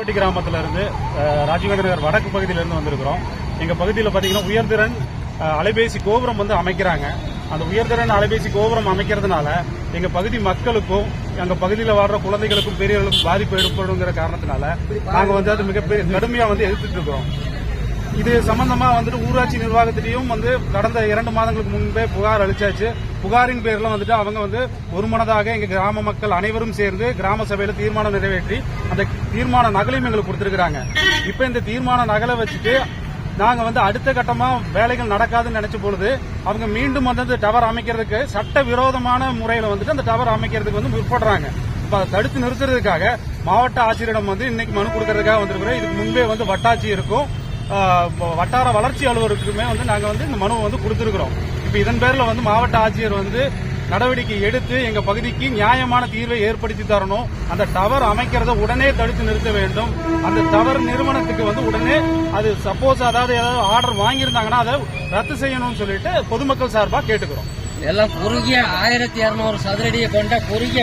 பட்டி கிராமத்துல இருந்து ராஜீவ்காந்தி நகர் வடக்கு பகுதியிலிருந்து வந்திருக்கிறோம். எங்க பகுதியில் பாத்தீங்கன்னா உயர்திறன் அலைபேசி கோபுரம் வந்து அமைக்கிறாங்க. அந்த உயர்திறன் அலைபேசி கோபுரம் அமைக்கிறதுனால எங்க பகுதி மக்களுக்கும் எங்க பகுதியில் வாழ்ற குழந்தைகளுக்கும் பெரியவர்களுக்கும் பாதிப்பு ஏற்படுங்கிற காரணத்தினால நாங்க வந்து அது மிகப்பெரிய கடுமையா வந்து எதிர்த்துட்டு இருக்கிறோம். இது சம்பந்தமா வந்துட்டு ஊராட்சி நிர்வாகத்திலையும் வந்து கடந்த இரண்டு மாதங்களுக்கு முன்பே புகார் அளிச்சாச்சு. புகாரின் பேர்ல வந்துட்டு அவங்க வந்து ஒருமனதாக எங்க கிராம மக்கள் அனைவரும் சேர்ந்து கிராம சபையில தீர்மானம் நிறைவேற்றி அந்த தீர்மான நகலையும் எங்களுக்கு கொடுத்திருக்கிறாங்க. இப்ப இந்த தீர்மான நகலை வச்சுட்டு நாங்க வந்து அடுத்த கட்டமா வேலைகள் நடக்காதுன்னு நினைச்ச பொழுது அவங்க மீண்டும் வந்து டவர் அமைக்கிறதுக்கு சட்ட விரோதமான முறையில வந்துட்டு அந்த டவர் அமைக்கிறதுக்கு வந்து முற்படுறாங்க. இப்ப அதை தடுத்து நிறுத்துறதுக்காக மாவட்ட ஆட்சியரிடம் வந்து இன்னைக்கு மனு கொடுக்கறதுக்காக வந்திருக்கிறோம். இதுக்கு முன்பே வந்து வட்டாட்சி இருக்கும். வட்டார வளர்ச்சி அலுவலருக்குமே வந்து நாங்கள் வந்து இந்த மனுவை வந்து கொடுத்துருக்குறோம். இப்போ இதன் பேரில் வந்து மாவட்ட ஆட்சியர் வந்து நடவடிக்கை எடுத்து எங்க பகுதிக்கு நியாயமான தீர்வை ஏற்படுத்தி தரணும். அந்த டவர் அமைக்கிறத உடனே தடுத்து நிறுத்த வேண்டும். அந்த டவர் நிறுவனத்துக்கு வந்து உடனே அது சப்போஸ் அதாவது ஏதாவது ஆர்டர் வாங்கியிருந்தாங்கன்னா அதை ரத்து செய்யணும்னு சொல்லிட்டு பொதுமக்கள் சார்பாக கேட்டுக்கிறோம். எல்லாம் குறுகிய ஆயிரத்தி இருநூறு சதுரடியை கொண்ட குறுகிய